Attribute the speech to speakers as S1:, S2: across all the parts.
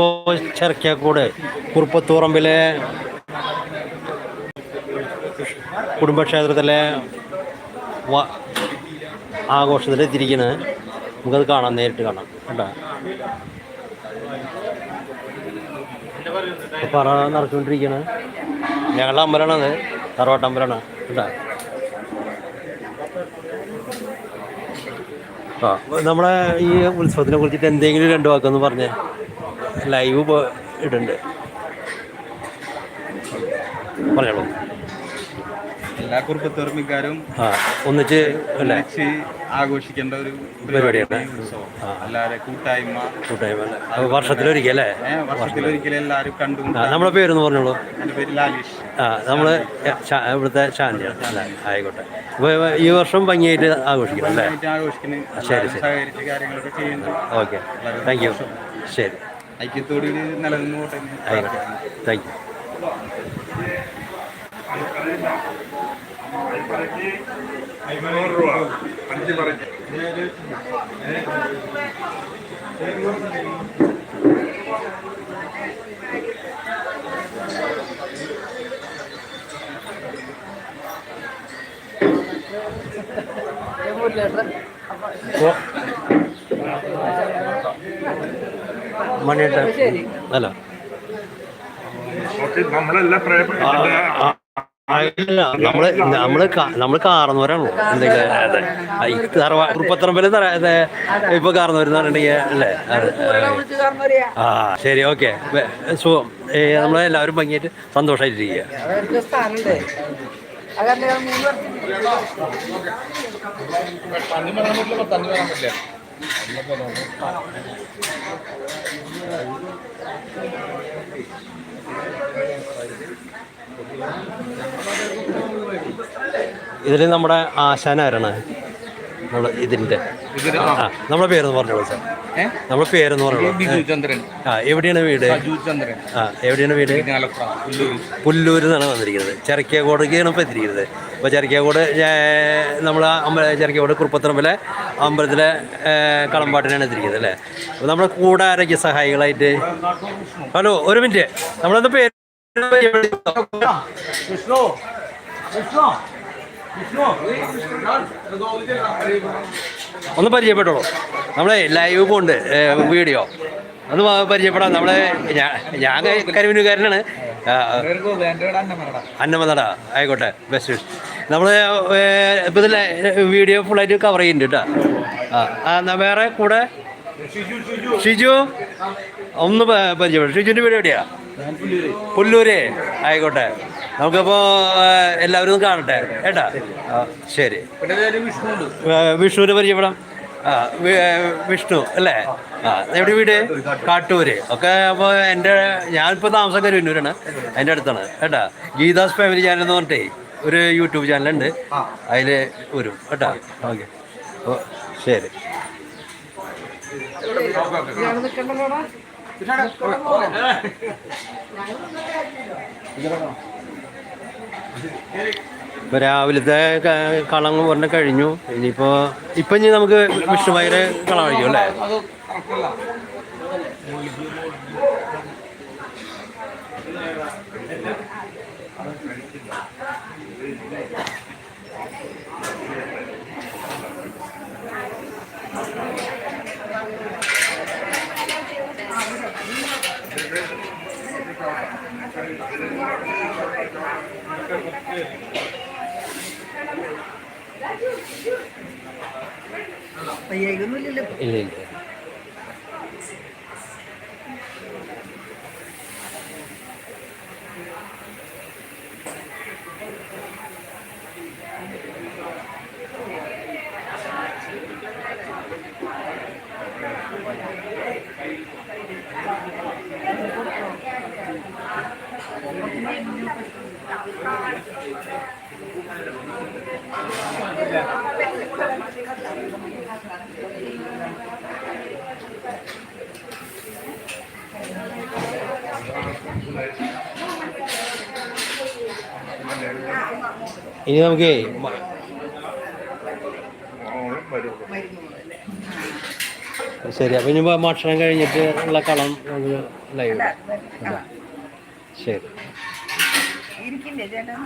S1: നമ്മളിപ്പോൾ ചെറക്കിയാക്കൂട് കുറുപ്പത്തൂറമ്പിലെ കുടുംബക്ഷേത്രത്തിലെ ആഘോഷത്തിൽ എത്തിയിരിക്കുന്നത് നമുക്കത് കാണാം നേരിട്ട് കാണാം. കേട്ടോ പറ നടച്ചുകൊണ്ടിരിക്കുകയാണ് ഞങ്ങളുടെ അമ്പലമാണത്. തറവാട്ടമ്പലമാണ് കേട്ടോ ആ നമ്മളെ ഈ ഉത്സവത്തിനെ കുറിച്ചിട്ട് എന്തെങ്കിലും രണ്ട് വാക്കൊന്ന് പറഞ്ഞേ. ലൈവ് ഇടുന്നുണ്ട്. പറഞ്ഞോളൂ
S2: എല്ലാ കുറുപ്പത്തോർമ്മിക്കാരും
S1: ആ ഒന്നിച്ച്
S2: ഒന്നിച്ച് ആഘോഷിക്കേണ്ട ഒരു
S1: പരിപാടിയാണ്.
S2: കൂട്ടായ്മ.
S1: കൂട്ടായ്മ
S2: വർഷത്തിലൊരിക്കലേ വർഷത്തിലൊരിക്കലും എല്ലാവരും കണ്ടു
S1: നമ്മളെ പേരൊന്ന് പറഞ്ഞോളൂ.
S2: എന്റെ പേര് ലാലിഷ്.
S1: ആ നമ്മൾ ഇവിടുത്തെ ശാന്തിയാണ് അല്ലേ? ആയിക്കോട്ടെ. ഈ വർഷം ഭംഗിയായിട്ട് ആഘോഷിക്കണം അല്ലേ? ശരി, ശരി. ഓക്കെ. Thank you. ശരി.
S2: ഐക്യത്തോടെ നിലനിന്ന് പോട്ടെ.
S1: താങ്ക് യു മണിയേട്ട അല്ല
S3: നമ്മളെല്ലാം പ്രിയപ്പെട്ട
S1: ആ, ആ, അല്ല നമ്മൾ നമ്മൾ നമ്മൾ കാർന്നവരാണോ? എന്തെങ്കിലും? അതെ ആ, ഈ തറവാ കുറുപ്പത്തറമ്പിൽ ഇപ്പൊ കാർന്നവരെന്ന് പറഞ്ഞിട്ടുണ്ടെങ്കിൽ അല്ലേ? ആ ശരി ഓക്കെ. സുഖം. നമ്മളെല്ലാവരും ഭംഗിയായിട്ട് സന്തോഷമായിട്ടിരിക്കുക ഇതിൽ നമ്മുടെ ആശാനാരാണ്. നമ്മൾ ഇതിന്റെ നമ്മുടെ പേരൊന്ന് പറഞ്ഞോളൂ സാർ.
S2: ഏ?
S1: നമ്മളെ പേരെന്ന്
S2: ചന്ദ്രൻ?
S1: ആ എവിടെയാണ് വീട്?
S2: ചന്ദ്രൻ.
S1: ആ എവിടെയാണ് വീട്?
S2: പുല്ലൂര്. പുല്ലൂർ
S1: നിന്നാണ് വന്നിരിക്കുന്നത്. ചെറക്കിയകോടേക്കാണ് ഇപ്പോൾ എത്തിയിരിക്കുന്നത്. അപ്പോൾ ചെറക്കിയകോട് നമ്മൾ അമ്പല ചെറക്കിയകോട് കുറുപ്പത്തറമ്പിലെ അമ്പലത്തിലെ കളമ്പാട്ടിനാണ് എത്തിയിരിക്കുന്നത് അല്ലേ? അപ്പോൾ നമ്മുടെ കൂടെ ആരോഗ്യ സഹായികളായിട്ട്? ഹലോ ഒരു മിനിറ്റ്. നമ്മളെന്താ പേര്? ഒന്ന് പരിചയപ്പെട്ടോളൂ. നമ്മളെ ലൈവ് പോണ്ട് വീഡിയോ ഒന്ന് പരിചയപ്പെടാം. നമ്മളെ ഞാൻ കരിമീനുകാരനാണ്. അന്നമനട. ആയിക്കോട്ടെ ബെസ്റ്റ് നമ്മൾ ഇപ്പം ഇതിൽ വീഡിയോ ഫുള്ളായിട്ട് കവർ ചെയ്യുന്നുണ്ട് കേട്ടോ. ആ ആ, എന്നാ വേറെ കൂടെ? ഷിജു? ഒന്ന് പരിചയപ്പെടും. ഷിജുവിന്റെ വീട് എവിടെയാ? പുല്ലൂര്. ആയിക്കോട്ടെ. നമുക്കപ്പോൾ എല്ലാവരും കാണട്ടെ കേട്ടാ? ശരി. വിഷ്ണുവിന്റെ വിഷ്ണുവിനെ പരിചയപ്പെടാം. ആ വിഷ്ണു അല്ലേ? ആ എവിടെ വീട്? കാട്ടൂര്. ഒക്കെ അപ്പോൾ എന്റെ ഞാനിപ്പോൾ താമസം കരുവന്നൂരാണ് എന്റെ അടുത്താണ് കേട്ടാ? ഗീതാസ് ഫാമിലി ചാനൽ എന്ന് പറഞ്ഞിട്ടേ ഒരു യൂട്യൂബ് ചാനലുണ്ട് അതിൽ വരും കേട്ടാ? ഓക്കെ. ഓ ശരി. ഇപ്പൊ രാവിലത്തെ കളം പറഞ്ഞ കഴിഞ്ഞു. ഇനിയിപ്പോ ഇപ്പൊ ഇനി നമുക്ക് വിഷ്ണു ഭയങ്കര കളം കഴിക്കും അല്ലേ? ஐயா இவங்க இல்லை இல்லை ഇനി നമുക്ക് ശരി അപ്പം ഇനി ഭക്ഷണം കഴിഞ്ഞിട്ട് ഉള്ള കളം നമുക്ക് ലൈവ്. ശരി.
S3: ഇരിക്കില്ലേ ചേട്ടാ?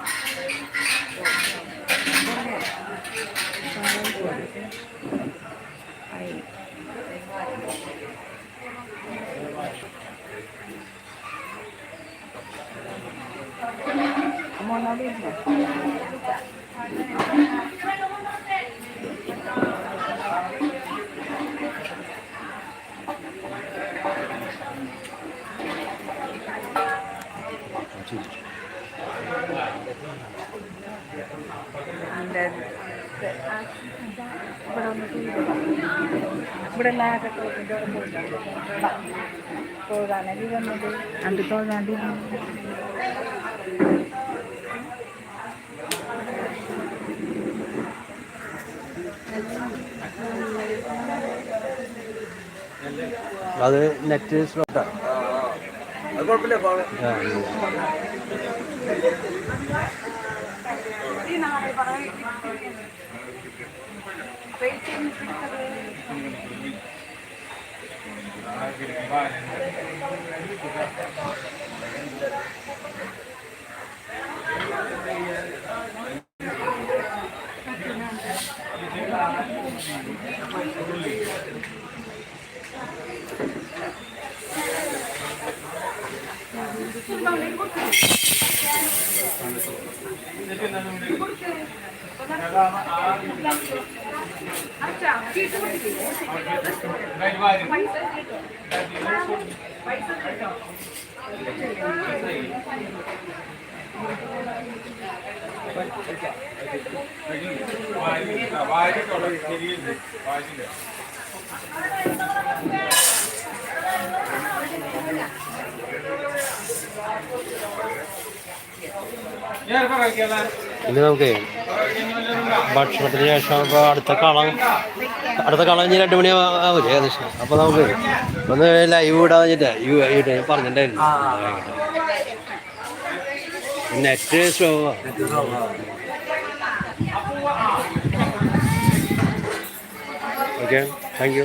S3: ഇവിടെ വന്നിട്ട് ഇവിടെ എല്ലാവരും തൊഴാനടി വന്നത് അണ്ട് തൊഴാണ്ടി
S1: അത് നെറ്റ് സ്ലോട്ടാണ് അത് കുഴപ്പമില്ല Thank you. വാരി വാരി ശരിയല്ലേ വാരി ഇനി നമുക്ക് ഭക്ഷണത്തിന് ശേഷം ഇപ്പോൾ അടുത്ത കളം അടുത്ത കളം ഇനി രണ്ട് മണി ആവില്ലേ ഏകദേശം. അപ്പോൾ നമുക്ക് ഒന്ന് ലൈവ് ഇടാന്ന് വെച്ചിട്ട് പറഞ്ഞിട്ടുണ്ടായിരുന്നു. Net slow okay thank you